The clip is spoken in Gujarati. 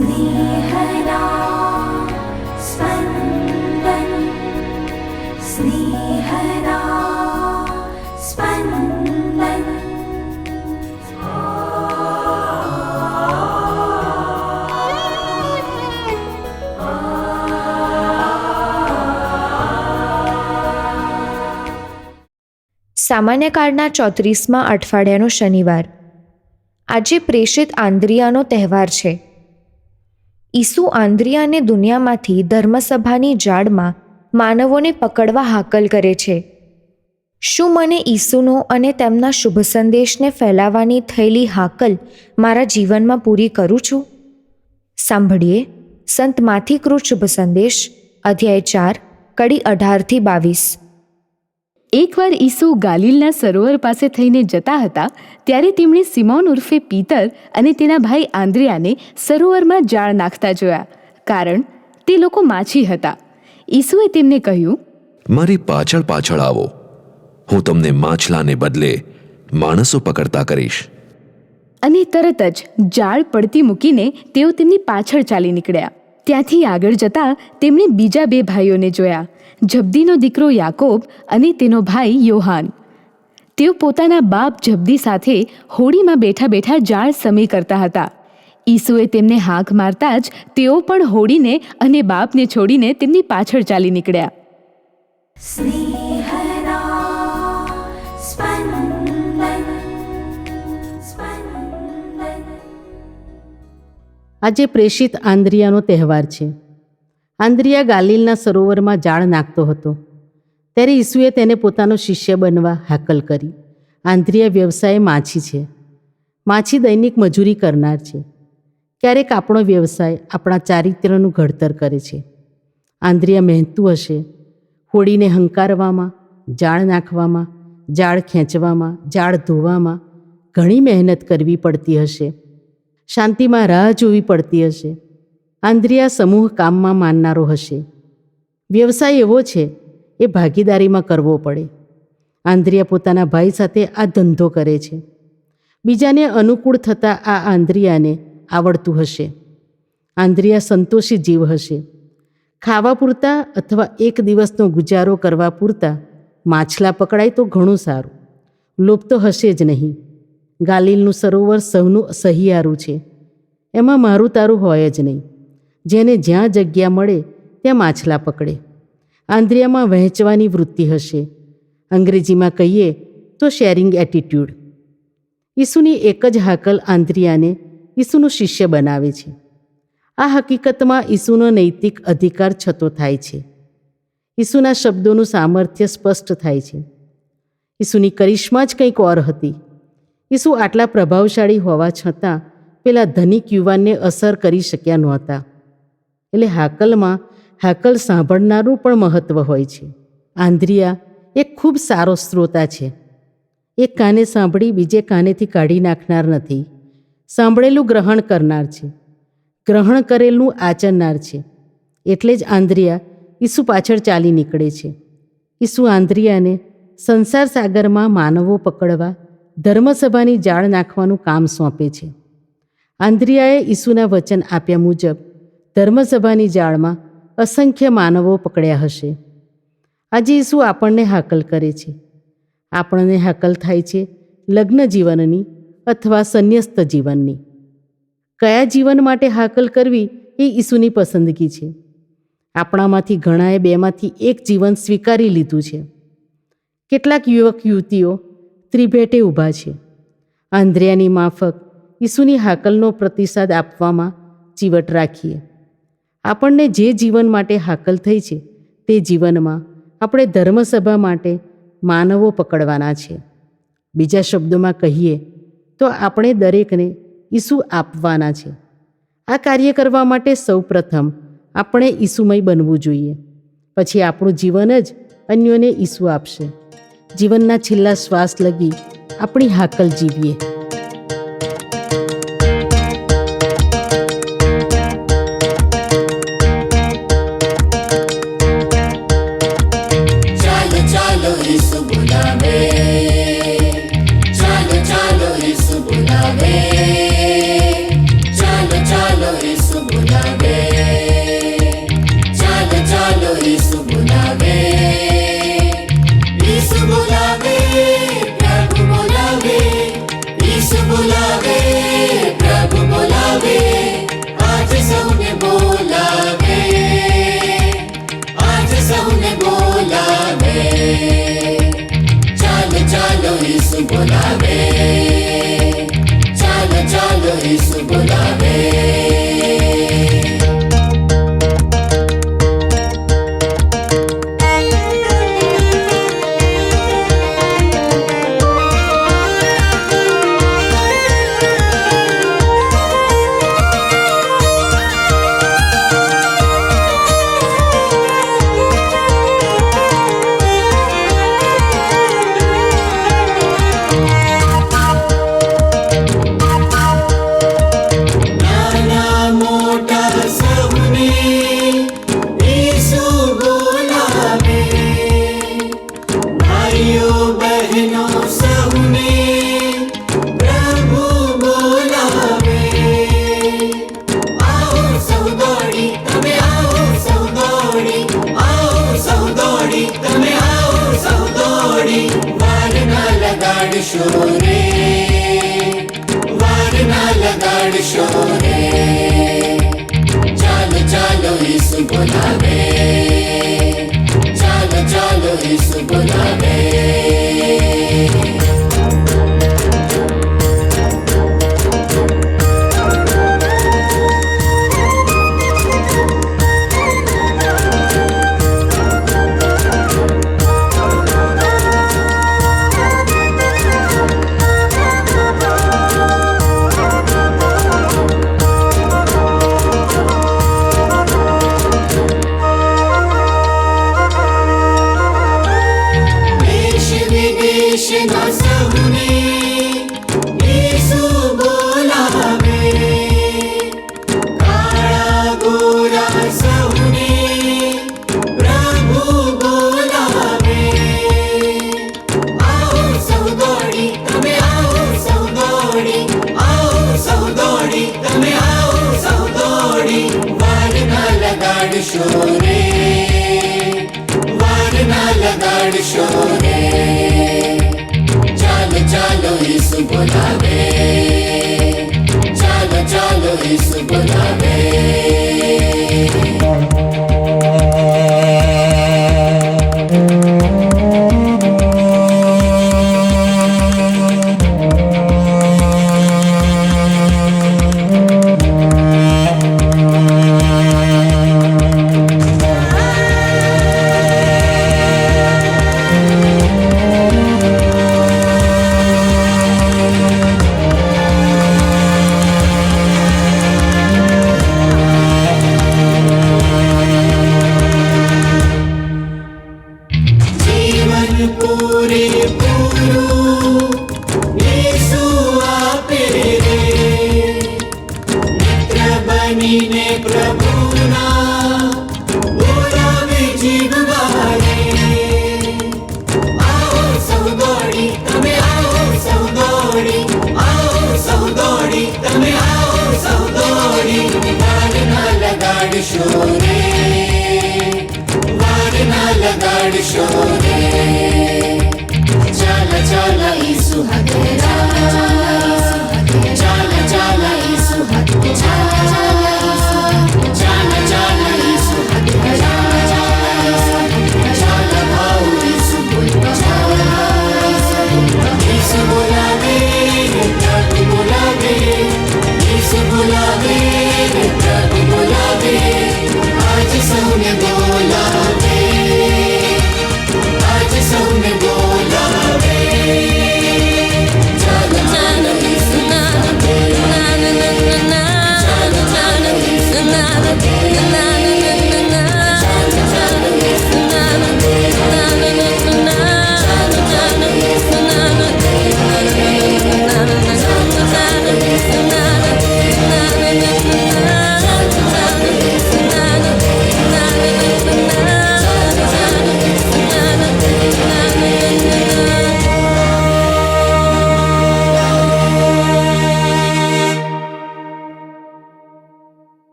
स्नेहदा स्पन्दन् स्नेहदा स्पन्दन् સામાન્ય કાળના ચોત્રીસમાં અઠવાડિયાનો શનિવાર આજે પ્રેષિત આંદ્રિયાનો તહેવાર છે ઈસુ આંદ્રિયાને દુનિયામાંથી ધર્મસભાની જાળમાં માનવોને પકડવા હાકલ કરે છે. શું મને ઈસુનો અને તેમના શુભ સંદેશને ફેલાવવાની થયેલી હાકલ મારા જીવનમાં પૂરી કરું છું? સાંભળીએ સંત માથીકૃત શુભ સંદેશ, અધ્યાય ચાર, કડી અઢારથી બાવીસ. એકવાર ઈસુ ગાલિલના સરોવર પાસે થઈને જતા હતા ત્યારે તેમણે સિમોન ઉર્ફે પીતર અને તેના ભાઈ આંદ્રિયાને સરોવરમાં જાળ નાખતા જોયા કારણ તે લોકો માછી હતા. ઈસુએ તેમને કહ્યું મારી પાછળ પાછળ આવો. હું તમને માછલાને બદલે માણસો પકડતા કરીશ. અને તરત જ જાળ પડતી મૂકીને તેઓ તેમની પાછળ ચાલી નીકળ્યા. ત્યાંથી આગળ જતા તેમણે બીજા બે ભાઈઓને જોયા. જબ્દીનો દીકરો યાકોબ અને તેનો ભાઈ યોહાન. તેઓ પોતાના બાપ જબ્દી સાથે હોડીમાં બેઠા બેઠા જાળ સમી કરતા હતા. ઈસુએ તેમને હાંક મારતા જ તેઓ પણ હોડીને અને બાપને છોડીને તેમની પાછળ ચાલી નીકળ્યા. આજે પ્રેષિત આંદ્રિયાનો તહેવાર છે. આંદ્રિયા ગાલિલના સરોવરમાં જાળ નાખતો હતો. ત્યારે ઈસુએ તેને પોતાનો શિષ્ય બનવા હાકલ કરી. આંદ્રિયા વ્યવસાય માછી છે. માછી દૈનિક મજૂરી કરનાર છે. ક્યારેક આપણો વ્યવસાય આપણા ચારિત્ર્યનું ઘડતર કરે છે. આંદ્રિયા મહેનતું હશે. હોડીને હંકારવામાં, જાળ નાખવામાં, જાળ ખેંચવામાં, જાળ ધોવામાં ઘણી મહેનત કરવી પડતી હશે. શાંતિમાં રાહ જોવી પડતી હશે. આંદ્રિયા સમૂહ કામમાં માનનારો હશે. વ્યવસાય એવો છે, એ ભાગીદારીમાં કરવો પડે. આંદ્રિયા પોતાના ભાઈ સાથે આ ધંધો કરે છે. બીજાને અનુકૂળ થતાં આ આંદ્રિયાને આવડતું હશે. આંદ્રિયા સંતોષી જીવ હશે. ખાવા પૂરતા અથવા એક દિવસનો ગુજારો કરવા પૂરતા માછલા પકડાય તો ઘણું સારું. લોપ તો હશે જ નહીં. ગાલિલનું સરોવર સૌનું સહિયારું છે. એમાં મારું તારું હોય જ નહીં. જેને જ્યાં જગ્યા મળે ત્યાં માછલા પકડે. આંદ્રિયામાં વહેંચવાની વૃત્તિ હશે. અંગ્રેજીમાં કહીએ તો શેરિંગ એટીટ્યૂડ. ઈસુની એક જ હાકલ આંદ્રિયાને ઈસુનું શિષ્ય બનાવે છે. આ હકીકતમાં ઈસુનો નૈતિક અધિકાર છતો થાય છે. ઈસુના શબ્દોનું સામર્થ્ય સ્પષ્ટ થાય છે. ઈસુની કરિશ્મા જ કંઈક ઓર હતી. ઈસુ આટલા પ્રભાવશાળી હોવા છતાં પેલા ધનિક યુવાનને અસર કરી શક્યા નહોતા. એટલે હાકલમાં હાકલ સાંભળનારું પણ મહત્ત્વ હોય છે. આંદ્રિયા એક ખૂબ સારો શ્રોતા છે. એક કાને સાંભળી બીજે કાનેથી કાઢી નાખનાર નથી. સાંભળેલું ગ્રહણ કરનાર છે. ગ્રહણ કરેલું આચરનાર છે. એટલે જ આંદ્રિયા ઈસુ પાછળ ચાલી નીકળે છે. ઈસુ આંદ્રિયાને સંસાર સાગરમાં માનવો પકડવા ધર્મસભાની જાળ નાખવાનું કામ સોંપે છે. આંદ્રિયાએ ઈસુના વચન આપ્યા મુજબ ધર્મસભાની જાળમાં અસંખ્ય માનવો પકડ્યા હશે. આજે ઈસુ આપણને હાકલ કરે છે. આપણને હાકલ થાય છે લગ્ન જીવનની અથવા સંન્યસ્ત જીવનની. કયા જીવન માટે હાકલ કરવી એ ઈસુની પસંદગી છે. આપણામાંથી ઘણાએ બેમાંથી એક જીવન સ્વીકારી લીધું છે. કેટલાક યુવક યુવતીઓ ત્રિભેટે ઊભા છે. આંદ્રિયાની માફક ઈસુની હાકલનો પ્રતિસાદ આપવામાં ચીવટ રાખીએ. આપણને જે જીવન માટે હાકલ થઈ છે, તે જીવનમાં આપણે ધર્મસભા માટે માનવો પકડવાના છે. બીજા શબ્દોમાં કહીએ તો આપણે દરેકને ઈસુ આપવાના છે. આ કાર્ય કરવા માટે સૌપ્રથમ આપણે ઈસુમય બનવું જોઈએ. પછી આપણું જીવન જ અન્યોને ઈસુ આપશે. જીવનના છેલ્લા શ્વાસ લગી આપણી હાકલ જીવીએ. ሰውነት ሞላቤ ቻሎ ቻሎ ይሱ ሞላቤ સૌ દોડી તમે આવો સૌ દોડી આવો સૌ દોડી ચાલો ચાલો ઈસુ બોલાવે. દોડી તમે